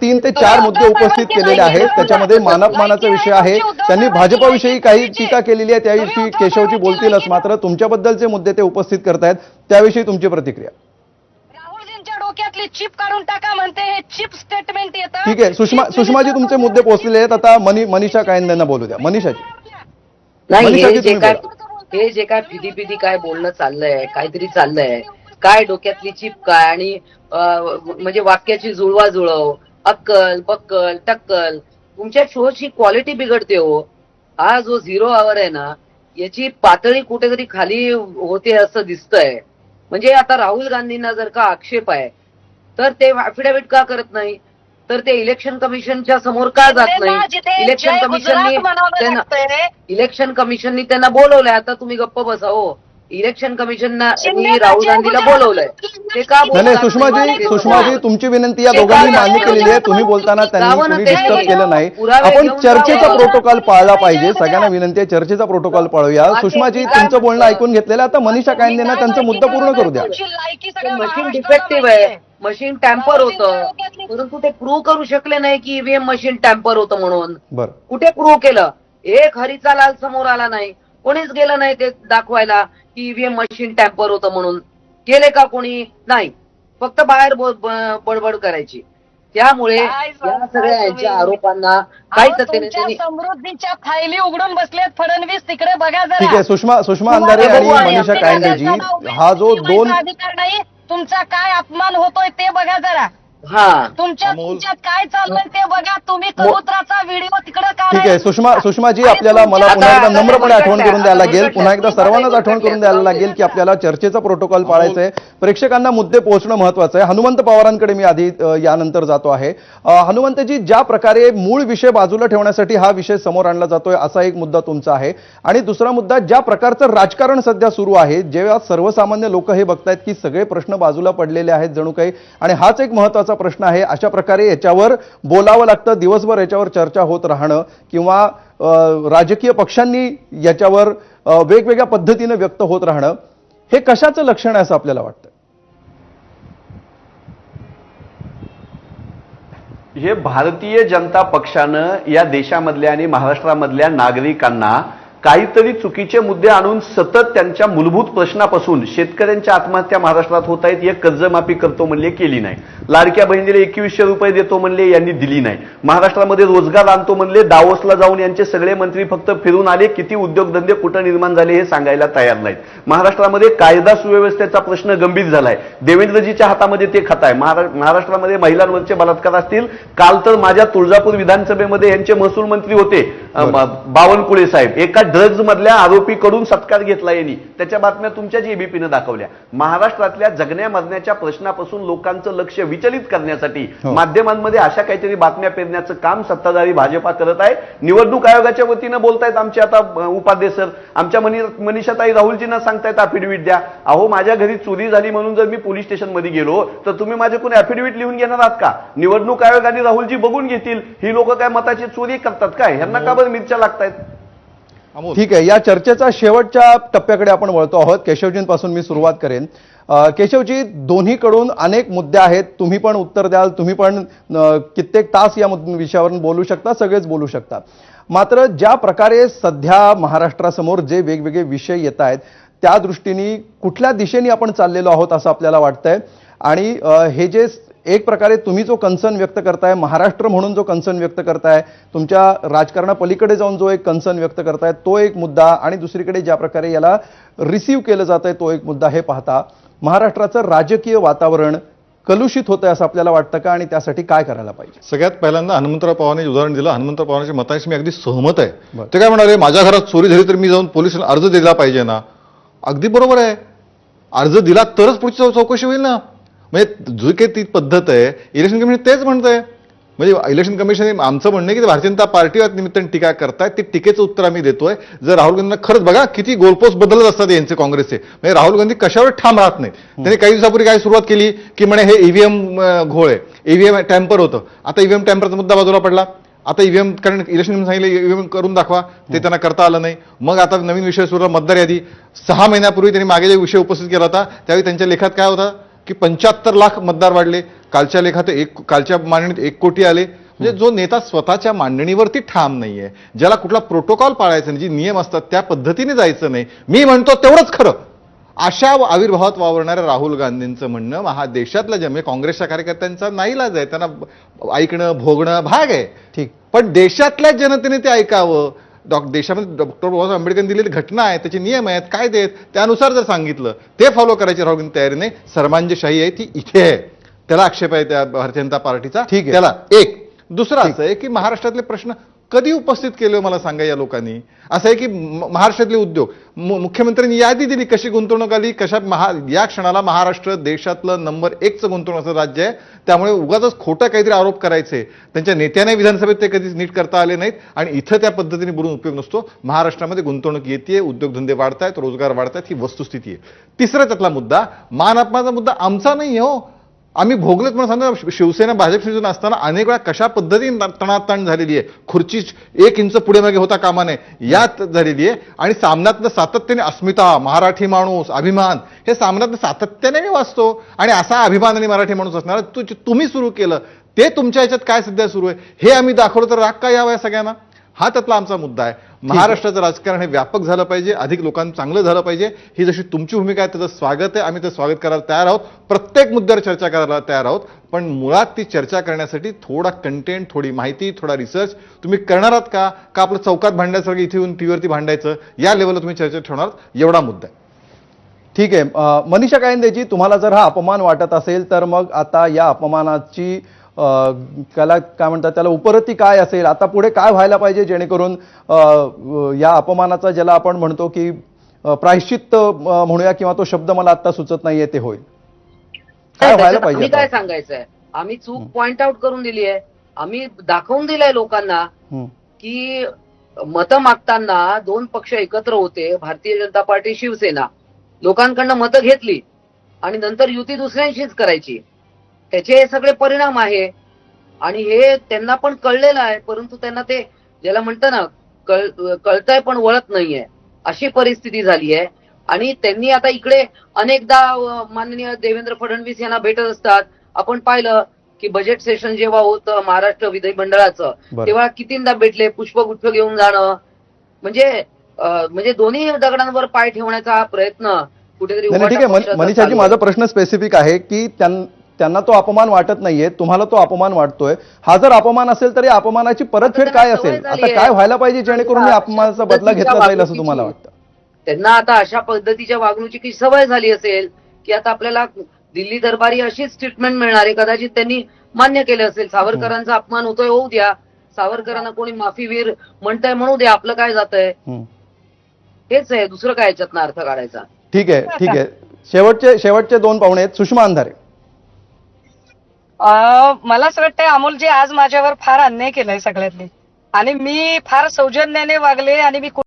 तीन ते चार मुद्दे उपस्थित केलेले आहेत. त्याच्यामध्ये मानपमानाचा विषय आहे. त्यांनी भाजपाविषयी काही टीका केलेली आहे त्याविषयी केशवजी बोलतीलच. मात्र तुमच्याबद्दलचे मुद्दे ते उपस्थित करतायत. त्याविषयी तुमची प्रतिक्रिया. राहुलजींच्या डोक्यातली चिप काढून टाका म्हणते. हे चिप स्टेटमेंट येतं ठीक आहे. सुषमा सुषमाजी तुमचे मुद्दे पोहोचलेले आहेत. आता मनी मनीषा कायंदेंना बोलू द्या. मनीषाजी. नाही हे जे काय. हे जे काय फिदी फिदी काय बोलणं चाललंय काहीतरी चाललंय. काय डोक्यातली चिप काय? आणि म्हणजे वाक्याची जुळवा जुळव अक्कल बक्कल टक्कल. तुमच्या शोची क्वालिटी बिघडते हो. हा जो झिरो आवर आहे ना याची पातळी कुठेतरी खाली होते असं दिसतंय. म्हणजे आता राहुल गांधींना जर का आक्षेप आहे तर ते अफिडेव्हिट का करत नाही? तर ते इलेक्शन कमिशनच्या समोर का जात नाही? इलेक्शन कमिशननी त्यांना इलेक्शन कमिशननी त्यांना बोलवलंय आता तुम्ही गप्प बसा हो. इलेक्शन कमिशननी राहुल गांधीला बोलवलंय. ते का नाही सुषमाजी सुषमाजी तुमची विनंती या दोघांनी मान्य केलेली आहे. तुम्ही बोलताना त्यांनी कोणी डिस्टर्ब केलं नाही. आपण चर्चेचा प्रोटोकॉल पाळला पाहिजे. सगळ्यांना विनंती आहे चर्चेचा प्रोटोकॉल पाळूया. सुषमाजी तुमचं बोलणं ऐकून घेतलेलं. आता मनीषा कायंदेंना त्यांचा मुद्दा पूर्ण करू द्या. मशीन डिफेक्टिव्ह आहे. मशीन टॅम्पर होतं. परंतु ते प्रूव्ह करू शकले नाही की ईव्हीएम मशीन टॅम्पर होतं म्हणून. बरं. कुठे प्रूव्ह केलं? एक हरीचा लाल समोर आला नाही. कोणीच गेलं नाही ते दाखवायला. की ईव्हीएम मशीन टॅम्पर होतं म्हणून. केले का कोणी? नाही. फक्त बाहेर बडबड करायची. त्यामुळे काय या सगळ्या यांच्या? आरोपांना तथ्य त्यांनी समृद्धीच्या फायली उघडून बसलेत फडणवीस. तिकडे बघा जरा. ठीक आहे सुषमा सुषमा अंधारे आणि मनीषा कायंदेजी. हा जो दोन अधिकार नाही तुमचा काय अपमान होतोय ते बघा जरा. हा. तुमच्या अमोल. तुमच्यात काय चाललंय ते बघा. तुम्ही कबुतराचा व्हिडिओ तिकडे ठीक आहे सुषमा सुषमाजी आपल्याला मला पुन्हा एकदा नम्रपणे आठवण करून द्यायला लागेल. पुन्हा एकदा सर्वांनाच आठवण करून द्यायला लागेल की आपल्याला चर्चेचा प्रोटोकॉल पाळायचा आहे. प्रेक्षकांना मुद्दे पोहोचणं महत्वाचं आहे. हनुमंत पवारांकडे मी आधी अ, यानंतर जातो आहे. अ, हनुमंतजी ज्या प्रकारे मूळ विषय बाजूला ठेवण्यासाठी हा विषय समोर आणला जातोय असा एक मुद्दा तुमचा आहे. आणि दुसरा मुद्दा ज्या प्रकारचं राजकारण सध्या सुरू आहे जेव्हा सर्वसामान्य लोक हे बघतायत की सगळे प्रश्न बाजूला पडलेले आहेत जणू काही आणि हाच एक महत्त्वाचा प्रश्न आहे. अशा प्रकारे याच्यावर बोलावं लागतं. दिवसभर याच्यावर चर्चा होत राहणं किंवा राजकीय पक्षांनी याच्यावर वेगवेगळ्या पद्धतीनं व्यक्त होत राहणं हे कशाचं लक्षण आहे असं आपल्याला वाटतं? हे भारतीय जनता पक्षानं या देशामधल्या आणि महाराष्ट्रामधल्या नागरिकांना काहीतरी चुकीचे मुद्दे आणून सतत त्यांच्या मूलभूत प्रश्नापासून शेतकऱ्यांच्या आत्महत्या महाराष्ट्रात होत आहेत एक कर्जमाफी करतो म्हणले केली नाही. लाडक्या बहिणीला एकवीसशे रुपये देतो म्हणले यांनी दिली नाही. महाराष्ट्रामध्ये रोजगार आणतो म्हणले दावोसला जाऊन यांचे सगळे मंत्री फक्त फिरून आले किती उद्योगधंदे कुठं निर्माण झाले हे सांगायला तयार नाहीत. महाराष्ट्रामध्ये कायदा सुव्यवस्थेचा प्रश्न गंभीर झालाय. देवेंद्रजीच्या हातामध्ये ते खात आहे महारा- महाराष्ट्रामध्ये महिलांवरचे बलात्कार असतील. काल तर माझ्या तुळजापूर विधानसभेमध्ये यांचे महसूल मंत्री होते बावनकुळे साहेब. एका ड्रग्ज मधल्या आरोपीकडून सत्कार घेतला यांनी. त्याच्या बातम्या तुमच्याच एबीपीनं दाखवल्या. महाराष्ट्रातल्या जगण्या मरण्याच्या प्रश्नापासून लोकांचं लक्ष विचलित करण्यासाठी हो. माध्यमांमध्ये अशा काहीतरी बातम्या पेरण्याचं काम सत्ताधारी भाजपा करत आहे. निवडणूक आयोगाच्या वतीनं बोलतायत आमचे आता उपाध्यक्ष सर. आमच्या मनी मनीषाताई राहुलजींना सांगतायत अफिडेव्हिट द्या. अहो माझ्या घरी चोरी झाली म्हणून जर मी पोलीस स्टेशनमध्ये गेलो तर तुम्ही माझ्याकडून अफिडेव्हिट लिहून घेणार आहात का? निवडणूक आयोग आणि राहुलजी बघून घेतील. ही लोक काय मताची चोरी करतात काय? ह्यांना का बरं मिरच्या लागतायत? ठीक आहे या चर्चेचा शेवटच्या टप्प्याकडे आपण वळतो आहोत. केशवजींपासून मी सुरुवात करेन. केशवजी दोन्हीकडून अनेक मुद्दे आहेत. तुम्ही पण उत्तर द्याल तुम्ही पण कित्येक तास या विषयावरून बोलू शकता सगळेच बोलू शकता. मात्र ज्या प्रकारे सध्या महाराष्ट्रासमोर जे वेगवेगळे विषय येत आहेत त्या दृष्टीने कुठल्या दिशेने आपण चाललेलो आहोत असं आपल्याला वाटतंय? आणि हे जे एक प्रकारे तुम्ही जो कन्सर्न व्यक्त करताय महाराष्ट्र म्हणून जो कन्सर्न व्यक्त करताय तुमच्या राजकारणापलीकडे जाऊन जो एक कन्सर्न व्यक्त करताय तो एक मुद्दा आणि दुसरीकडे ज्या प्रकारे याला रिसीव्ह केलं जात आहे तो एक मुद्दा हे पाहता महाराष्ट्राचं राजकीय वातावरण कलुषित होतंय असं आपल्याला वाटतं का? आणि त्यासाठी काय करायला पाहिजे? सगळ्यात पहिल्यांदा हनुमंतराव पवारांनी उदाहरण दिलं हनुमंतराव पवारांच्या मतांशी मी अगदी सहमत आहे. ते काय म्हणाले माझ्या घरात चोरी झाली तर मी जाऊन पोलीस अर्ज दिला पाहिजे ना. अगदी बरोबर आहे. अर्ज दिला तरच पुढची चौकशी होईल ना. म्हणजे जी काही ती पद्धत आहे इलेक्शन कमिशन तेच म्हणतंय. म्हणजे इलेक्शन कमिशन आमचं म्हणणं आहे की भारतीय जनता पार्टीवर निमित्ताने टीका करतायत ते टीकेचं उत्तर आम्ही देतोय. जर राहुल गांधींना खरंच बघा किती गोलपोस्ट बदलत असतात यांचे काँग्रेसचे. म्हणजे राहुल गांधी कशावर ठाम राहत नाहीत. त्यांनी काही दिवसापूर्वी काय सुरुवात केली की म्हणे हे ईव्हीएम घोळ आहे. ईव्हीएम टॅम्पर होतं. आता ईव्हीएम टॅम्परचा मुद्दा बाजूला पडला. आता ईव्हीएम कारण इलेक्शन सांगितलं ईव्हीएम करून दाखवा. ते त्यांना करता आलं नाही. मग आता नवीन विषय सुरू मतदार यादी. सहा महिन्यापूर्वी त्यांनी मागे जे विषय उपस्थित केला होता त्यावेळी त्यांच्या लेखात काय होता? की पंच्याहत्तर लाख मतदार वाढले. कालच्या लेखात एक कालच्या मांडणीत एक कोटी आले. म्हणजे जो नेता स्वतःच्या मांडणीवरती ठाम नाहीये ज्याला कुठला प्रोटोकॉल पाळायचा नाही जी नियम असतात त्या पद्धतीने जायचं नाही. मी म्हणतो तेवढंच खरं. अशा आविर्भावात वावरणाऱ्या राहुल गांधींचं म्हणणं महा देशातल्या जन म्हणजे काँग्रेसच्या कार्यकर्त्यांचा नाईलाज आहे. त्यांना ऐकणं भोगणं भाग आहे. ठीक. पण देशातल्या जनतेने ते ऐकावं. डॉ देशामध्ये डॉक्टर बाबासाहेब आंबेडकर दिलेली घटना आहे त्याचे नियम आहेत कायदे आहेत त्यानुसार जर सांगितलं ते फॉलो करायची राहुल गांधी तयारी नाही. सर्वांजीशाही आहे ती इथे आहे. त्याला आक्षेप आहे त्या भारतीय जनता पार्टीचा. ठीक आहे. त्याला एक. दुसरं असं आहे की महाराष्ट्रातले प्रश्न कधी उपस्थित केलं मला सांगा या लोकांनी? असं आहे की म- महाराष्ट्रातले उद्योग मुख्यमंत्र्यांनी यादी दिली कशी गुंतवणूक आली कशा महा या क्षणाला महाराष्ट्र देशातलं नंबर एकचं गुंतवणुकीचं राज्य आहे. त्यामुळे उगाच खोटं काहीतरी आरोप करायचे. त्यांच्या नेत्याने विधानसभेत ते कधीच नीट करता आले नाहीत आणि इथं त्या पद्धतीने बोलून उपयोग नसतो. महाराष्ट्रामध्ये गुंतवणूक येते उद्योगधंदे वाढतायत रोजगार वाढतायत ही वस्तुस्थिती आहे. तिसरा त्यातला मुद्दा मान अपमानाचा मुद्दा आमचा नाही हो. आम्ही भोगलेत म्हणून सांगतो शिवसेना भाजप शिवसेना असताना अनेक वेळा कशा पद्धतीने तणाताण झालेली आहे. खुर्ची एक इंच पुढे मागे होता कामा नये यात झालेली आहे. आणि सामन्यातनं सातत्याने अस्मिता मराठी माणूस अभिमान हे सामन्यातनं सातत्याने मी वाचतो. आणि असा अभिमान आणि मराठी माणूस असणार तू तुम्ही सुरू केलं ते तुमच्या ह्याच्यात काय सध्या सुरू आहे हे आम्ही दाखवलं तर राग का यावा सगळ्यांना? हा त्यातला आमचा मुद्दा आहे. महाराष्ट्राचं राजकारण हे व्यापक झालं पाहिजे अधिक लोकांना चांगलं झालं पाहिजे. ही जशी तुमची भूमिका आहे त्याचं स्वागत आहे. आम्ही ते स्वागत करायला तयार आहोत. प्रत्येक मुद्द्यावर चर्चा करायला तयार आहोत. पण मुळात ती चर्चा करण्यासाठी थोडा कंटेंट थोडी माहिती थोडा रिसर्च तुम्ही करणार आहात का? का आपलं चौकात भांडायचं इथे येऊन टीव्हीवरती भांडायचं? या लेवलला तुम्ही चर्चा ठेवणार एवढा मुद्दा आहे. ठीक आहे. मनीषा कायंदेजी तुम्हाला जर हा अपमान वाटत असेल तर मग आता या अपमानाची त्याला काय म्हणतात त्याला उपरती काय असेल आता पुढे काय व्हायला पाहिजे जेणेकरून या अपमानाचा ज्याला आपण म्हणतो की अं, म्हणूया किंवा तो शब्द मला आता सुचत नाहीये ते होईल. काय व्हायला पाहिजे काय? सांगायचंय? आम्ही चूक पॉइंट आउट करून दिली आहे. आम्ही दाखवून दिलंय लोकांना. की मतं मागताना दोन पक्ष एकत्र होते भारतीय जनता पार्टी शिवसेना. लोकांकडनं मतं घेतली आणि नंतर युती दुसऱ्यांशीच करायची. त्याचे हे सगळे परिणाम आहे. आणि हे त्यांना पण कळलेलं आहे परंतु त्यांना ते ज्याला म्हणतं ना कळ कळतंय पण वळत नाहीये. अशी परिस्थिती झाली आहे. आणि त्यांनी आता इकडे अनेकदा माननीय देवेंद्र फडणवीस यांना भेटत असतात. आपण पाहिलं की बजेट सेशन जेव्हा होतं महाराष्ट्र विधिमंडळाचं. तेव्हा कितींदा भेटले पुष्पगुच्छ घेऊन जाणं. म्हणजे म्हणजे दोन्ही दगडांवर पाय ठेवण्याचा हा प्रयत्न कुठेतरी मनीषाजी माझा. प्रश्न स्पेसिफिक आहे की त्यांना तो अपमान वाटत नाहीये तुम्हाला तो अपमान वाटतोय. हा जर अपमान असेल तर या अपमानाची परतफेड काय असेल? आता आहे. काय व्हायला पाहिजे जेणेकरून या अपमानाचा बदला घेतला जाईल असं तुम्हाला वाटतं? त्यांना आता अशा पद्धतीच्या वागणुकीची सवय झाली असेल की आता आपल्याला दिल्ली दरबारी अशीच ट्रीटमेंट मिळणार आहे कदाचित त्यांनी मान्य केलं असेल. सावरकरांचा अपमान होतोय होऊ द्या. सावरकरांना कोणी माफीवीर म्हणतंय म्हणू द्या आपलं काय जातंय? हं. हेच आहे दुसरं काय याच्यातनं अर्थ काढायचा? ठीक आहे ठीक आहे. शेवटचे शेवटचे दोन पाहुणे आहेत. सुषमा अंधारे. मला असं वाटतंय अमोलजी आज माझ्यावर फार अन्याय केलाय सगळ्यांनी. आणि मी फार सौजन्याने वागले आणि मी